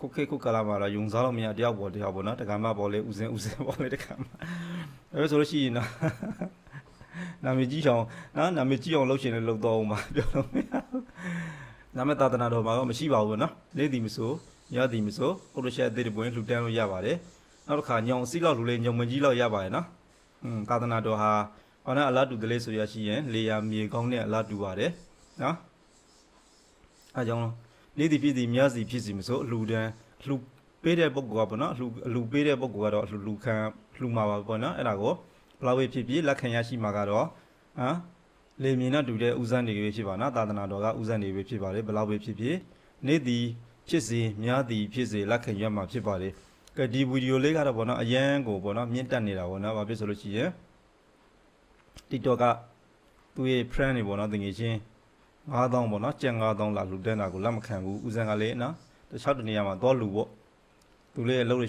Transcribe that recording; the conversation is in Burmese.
ခုခေတ်ခုကာလမှာတော့ယုံစားလို့မရတယောက်ပေါ်တယောက်ပေါ်နော်တက္ကမပေါ်လေဦးစင်ဦးစင်ပေါ်လေတက္ကမအဲဆိုလို့ရှိရင်နော်နာမည်ကြီးအောင်နော်နာမည်ကြီးအောင်လုပ်ရှင်လည်းလုပ်တော့အောင်ပါပြောလို့မရဘူးနာမည်သာသနာတော်မှာတော့မရှိပါဘူးနော်နေသည်မဆိုရသည်မဆိုဟုတ်လို့ရှိရင်အသေးတပွင့်လှူတန်းလို့ရပါတယ်နောက်တစ်ခါညောင်စီလောက်လူလေးညောင်မကြီးလောက်ရပါတယ်နော်อืมသာသနာတော်ဟာဘာနဲ့အလားတူကလေးဆိုရရှိရင်လေယာမြေကောင်းနဲ့အလားတူပါတယ်နော်အဲကြောင့် နေ့သည်ဖြစ်သည်များစီဖြစ်စီမဆိုအလှူဒန်းလှူပေးတဲ့ပုဂ္ဂိုလ်ကပေါ့နော်အလှူအလှူပေးတဲ့ပုဂ္ဂိုလ်ကတော့အလှူလူခံလှူမှာပါပေါ့နော်အဲ့ဒါကိုဘယ်လောက်ပဲဖြစ်ဖြစ်လက်ခံရရှိမှာကတော့ဟမ်လေမြင်နဲ့တူတဲ့ဥဇန်တွေပဲဖြစ်ပါနော်သာသနာတော်ကဥဇန်တွေပဲဖြစ်ပါတယ်ဘယ်လောက်ပဲဖြစ်ဖြစ်နေ့သည်ဖြစ်စီများသည်ဖြစ်စီလက်ခံရမှာဖြစ်ပါတယ်ကဲဒီဗီဒီယိုလေးကတော့ပေါ့နော်အရန်ကိုပေါ့နော်မြင့်တက်နေတာပေါ့နော်ဘာဖြစ်ဆိုလို့ရှိရင် TikTok ကသူ့ရဲ့ friend တွေပေါ့နော်တကယ်ချင်း 9000ပေါ့နော်ကြံ9000လာလူတန်းတာကိုလက်မခံဘူးဦးဇန်ကလည်းနော်တခြားတနေရာမှာတော့လူပေါ့သူလေးရဲ့လှုပ်